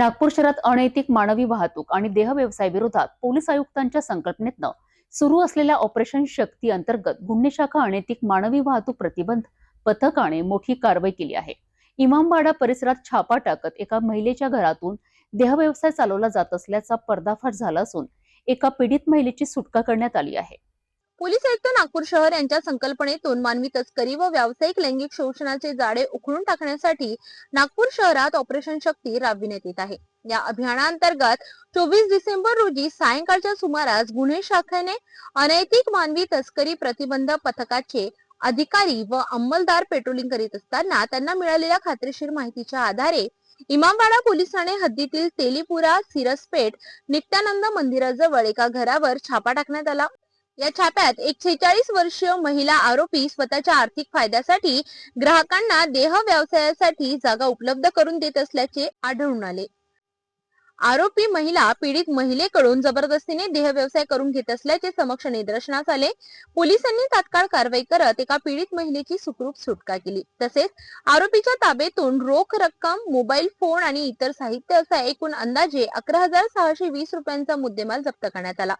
नागपूर शहरात अनैतिक मानवी वाहतूक आणि देह व्यवसाय विरोधात पोलीस आयुक्तांच्या संकल्पनेतनं सुरू असलेल्या ऑपरेशन शक्ती अंतर्गत गुन्हे शाखा अनैतिक मानवी वाहतूक प्रतिबंध पथकाने मोठी कारवाई केली आहे. इमामवाडा परिसरात छापा टाकत एका महिलेच्या घरातून देह व्यवसाय चालवला जात असल्याचा पर्दाफाश झाला असून एका पीडित महिलेची सुटका करण्यात आली आहे. पोलीस आयुक्त नागपूर शहर यांच्या संकल्पनेतून मानवी तस्करी व व्यावसायिक लैंगिक शोषणाचे जाळे उखडून टाकण्यासाठी नागपूर शहरात ऑपरेशन शक्ती राबविण्यात येत आहे. या अभियानांतर्गत चोवीस डिसेंबर रोजी सायंकाळच्या सुमारास गुन्हे शाखेने अनैतिक मानवी तस्करी प्रतिबंध पथकाचे अधिकारी व अंमलदार पेट्रोलिंग करीत असताना त्यांना मिळालेल्या खात्रीशीर माहितीच्या आधारे इमामवाडा पोलीस ठाणे हद्दीतील तेलीपुरा सिरसपेठ नित्यानंद मंदिराजवळ एका घरावर छापा टाकण्यात आला. या छाप्यात एक छेचाळीस वर्षीय महिला आरोपी स्वतःच्या आर्थिक फायद्यासाठी ग्राहकांना देह व्यवसायासाठी जागा उपलब्ध करून देत असल्याचे आढळून आले. आरोपी महिला पीडित महिलेकडून जबरदस्तीने देह व्यवसाय करून घेत असल्याचे समक्ष निदर्शनास आले. पोलिसांनी तात्काळ कारवाई करत एका पीडित महिलेची सुखरूप सुटका केली. तसेच आरोपीच्या ताब्यातून रोख रक्कम मोबाईल फोन आणि इतर साहित्य असा एकूण अंदाजे अकरा हजार सहाशे वीस रुपयांचा मुद्देमाल जप्त करण्यात आला.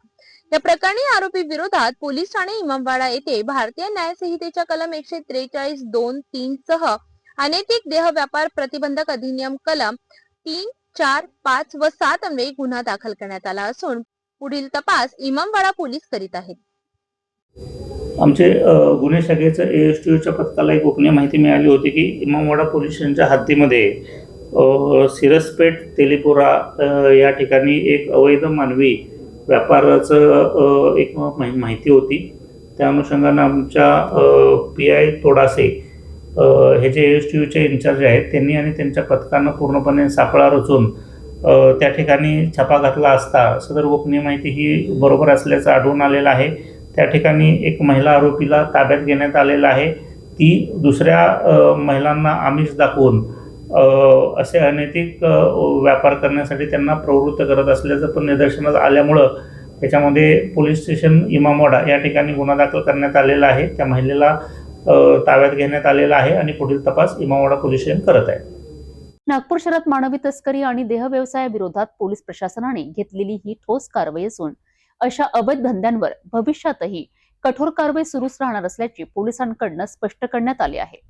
या प्रकरणी आरोपी विरोधात पोलीस ठाणे इमामवाडा येथे भारतीय न्याय संहितेच्या कलम एकशे त्रेचाळीस दोन तीन सह अनैतिक देह व्यापार प्रतिबंधक अधिनियम कलम तीन चार पाच व सात अन्वयी गुन्हा दाखल करण्यात आला असून पुढील तपास इमामवाडा पोलीस करीत आहेत. आमचे गुन्हे शाखेचं ए एस टी यूच्या पथकाला एक गोपनीय माहिती मिळाली होती की इमामवाडा पोलीस स्टेशनच्या हद्दीमध्ये सिरसपेठ तेलीपुरा या ठिकाणी एक अवैध मानवी व्यापाराचं एक माहिती होती. त्या अनुषंगानं आमच्या पी आय तोडासे हे जे एस टी यूचे इन्चार्ज आहेत त्यांनी आणि त्यांच्या पथकानं पूर्णपणे सापळा रचून त्या ठिकाणी छापा घातला असता. सदर गोपनीय माहिती ही बरोबर असल्याचं आढळून आलेलं आहे. त्या ठिकाणी एक महिला आरोपीला ताब्यात घेण्यात आलेलं आहे. ती दुसऱ्या महिलांना आमिष दाखवून असे अनैतिक व्यापार करण्यासाठी त्यांना प्रवृत्त करत असल्याचं पण निदर्शनास आल्यामुळं त्याच्यामध्ये पोलीस स्टेशन इमामोडा या ठिकाणी गुन्हा दाखल करण्यात आलेला आहे. त्या महिलेला ताब्यात घेण्यात आलेला आहे आणि पुढील तपास इमामवाडा पोलीस स्टेशन करत आहे. नागपूर शहरात मानवी तस्करी आणि देहव्यवसायाविरोधात पोलीस प्रशासनाने घेतलेली ही ठोस कारवाई असून अशा अवैध धंद्यांवर भविष्यातही कठोर कारवाई सुरूच राहणार असल्याचे पोलिसांकडनं स्पष्ट करण्यात आले आहे.